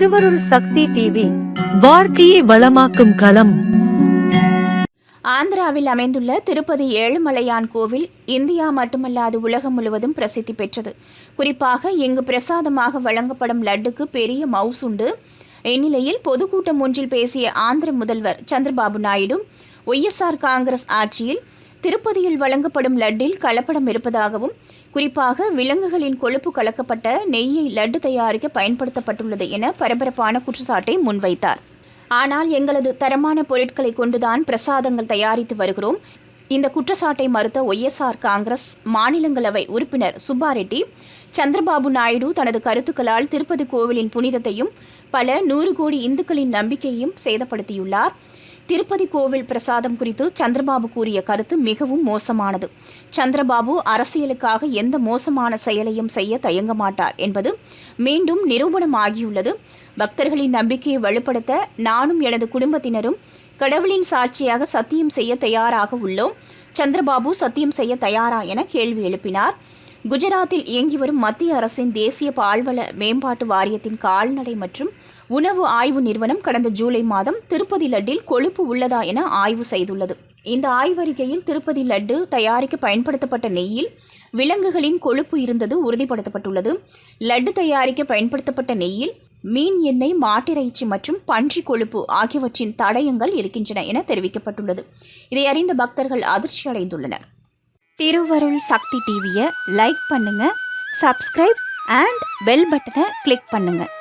திருவருள் சக்தி டிவி வாழ்க்கையை வளமாக்கும் களம். ஆந்திராவில் அமைந்துள்ள திருப்பதி ஏழுமலையான் கோவில் இந்தியா மட்டுமல்லாது உலகம் முழுவதும் பிரசித்தி பெற்றது. குறிப்பாக இங்கு பிரசாதமாக வழங்கப்படும் லட்டுக்கு பெரிய மவுஸ் உண்டு. இந்நிலையில் பொதுக்கூட்டம் ஒன்றில் பேசிய ஆந்திர முதல்வர் சந்திரபாபு நாயுடு ஒய்எஸ்ஆர் காங்கிரஸ் ஆட்சியில் திருப்பதியில் வழங்கப்படும் லட்டில் கலப்படம் இருப்பதாகவும் குறிப்பாக விலங்குகளின் கொழுப்பு கலக்கப்பட்ட நெய்யை லட்டு தயாரிக்க பயன்படுத்தப்பட்டுள்ளது என பரபரப்பான குற்றச்சாட்டை முன்வைத்தார். ஆனால் எங்களது தரமான பொருட்களை கொண்டுதான் பிரசாதங்கள் தயாரித்து வருகிறோம். இந்த குற்றச்சாட்டை மறுத்த ஒய்எஸ்ஆர் காங்கிரஸ் மாநிலங்களவை உறுப்பினர் சுப்பாரெட்டி சந்திரபாபு நாயுடு தனது கருத்துக்களால் திருப்பதி கோவிலின் புனிதத்தையும் பல நூறு கோடி இந்துக்களின் நம்பிக்கையையும் சேதப்படுத்தியுள்ளார். திருப்பதி கோவில் பிரசாதம் குறித்து சந்திரபாபு கூறிய கருத்து மிகவும் மோசமானது. சந்திரபாபு அரசியலுக்காக எந்த மோசமான செயலையும் செய்ய தயங்க மாட்டார் என்பது மீண்டும் நிரூபணமாகியுள்ளது. பக்தர்களின் நம்பிக்கையை வலுப்படுத்த நானும் எனது குடும்பத்தினரும் கடவுளின் சாட்சியாக சத்தியம் செய்ய தயாராக உள்ளோம். சந்திரபாபு சத்தியம் செய்ய தயாரா என கேள்வி எழுப்பினார். குஜராத்தில் இயங்கி வரும் மத்திய அரசின் தேசிய பால்வள மேம்பாட்டு வாரியத்தின் கால்நடை மற்றும் உணவு ஆய்வு நிறுவனம் கடந்த ஜூலை மாதம் திருப்பதி லட்டில் கொழுப்பு உள்ளதா என ஆய்வு செய்துள்ளது. இந்த ஆய்வறிக்கையில் திருப்பதி லட்டு தயாரிக்க பயன்படுத்தப்பட்ட நெய்யில் விலங்குகளின் கொழுப்பு இருந்தது உறுதிப்படுத்தப்பட்டுள்ளது. லட்டு தயாரிக்க பயன்படுத்தப்பட்ட நெய்யில் மீன் எண்ணெய் மாட்டிறைச்சி மற்றும் பன்றி கொழுப்பு ஆகியவற்றின் தடயங்கள் இருக்கின்றன என தெரிவிக்கப்பட்டுள்ளது. இதை அறிந்த பக்தர்கள் அதிர்ச்சி அடைந்துள்ளனர். திருவருள் சக்தி டிவியை லைக் பண்ணுங்க சப்ஸ்கிரைப் அண்ட் பெல் பட்டனை கிளிக் பண்ணுங்கள்